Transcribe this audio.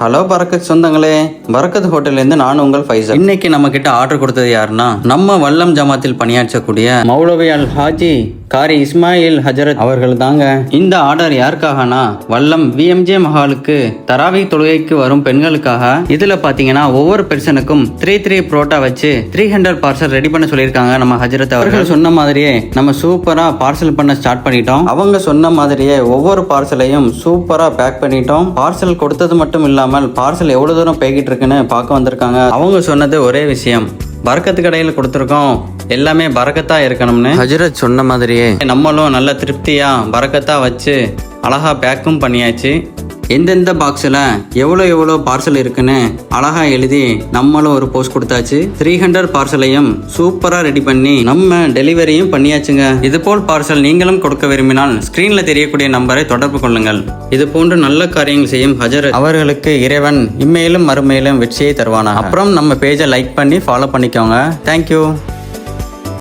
Hello பரக்கத் சொந்தங்களே பரக்கத் ஹோட்டல்லேருந்து நான் உங்கள் ஃபைசல். இன்னைக்கு நம்ம கிட்ட ஆர்டர் கொடுத்தது யாருன்னா நம்ம வல்லம் ஜமாத்தில் பணியாற்றக்கூடிய மௌலவி அல் ஹாஜி காரி இஸ்மாயில் ஹஜரத் அவர்கள் தாங்க. இந்த ஆர்டர் யாருக்காகனா? வல்லம் விஎம்ஜே மஹாலுக்கு தராவி தொழுகைக்கு வரும் பெண்களுக்காக. இதுல பாத்தீங்கன்னா ஒவ்வொரு பெர்சனுக்கும் த்ரீ த்ரீ புரோட்டா வச்சு த்ரீ ஹண்ட்ரட் பார்சல் ரெடி பண்ண சொல்லியிருக்காங்க நம்ம ஹஜரத் அவர்கள். சொன்ன மாதிரியே நம்ம சூப்பரா பார்சல் பண்ண ஸ்டார்ட் பண்ணிட்டோம். அவங்க சொன்ன மாதிரியே ஒவ்வொரு பார்சலையும் சூப்பரா பேக் பண்ணிட்டோம். பார்சல் கொடுத்தது மட்டும் இல்லாமல் பார்சல் எவ்வளவு தூரம் போய்கிட்டு இருக்குன்னு பார்க்க வந்திருக்காங்க. அவங்க சொன்னது ஒரே விஷயம். வர்க்கத்து கடையில் கொடுத்துருக்கோம். எல்லாமே பரக்கத்தா இருக்கணும்னு. ஹஜரத் சொன்ன மாதிரியே. நம்மளும் நல்ல திருப்தியா பரக்கத்தா வச்சு அழகா பேக்கும் பண்ணியாச்சு. எந்தெந்த பாக்ஸில் எவ்வளோ எவ்வளோ பார்சல் இருக்குன்னு அழகா எழுதி நம்மளும் ஒரு போஸ்ட் கொடுத்தாச்சு. த்ரீ ஹண்ட்ரட் பார்சலையும் சூப்பராக ரெடி பண்ணி நம்ம டெலிவரியும் பண்ணியாச்சுங்க. இது போல் பார்சல் நீங்களும் கொடுக்க விரும்பினால் ஸ்க்ரீனில் தெரியக்கூடிய நம்பரை தொடர்பு கொள்ளுங்கள். இது போன்று நல்ல காரியங்கள் செய்யும் ஹஜரத் அவர்களுக்கு இறைவன் இம்மையிலும் மறுமையிலும் வெற்றியை தருவானா அப்புறம் நம்ம பேஜை லைக் பண்ணி ஃபாலோ பண்ணிக்கோங்க. தேங்க்யூ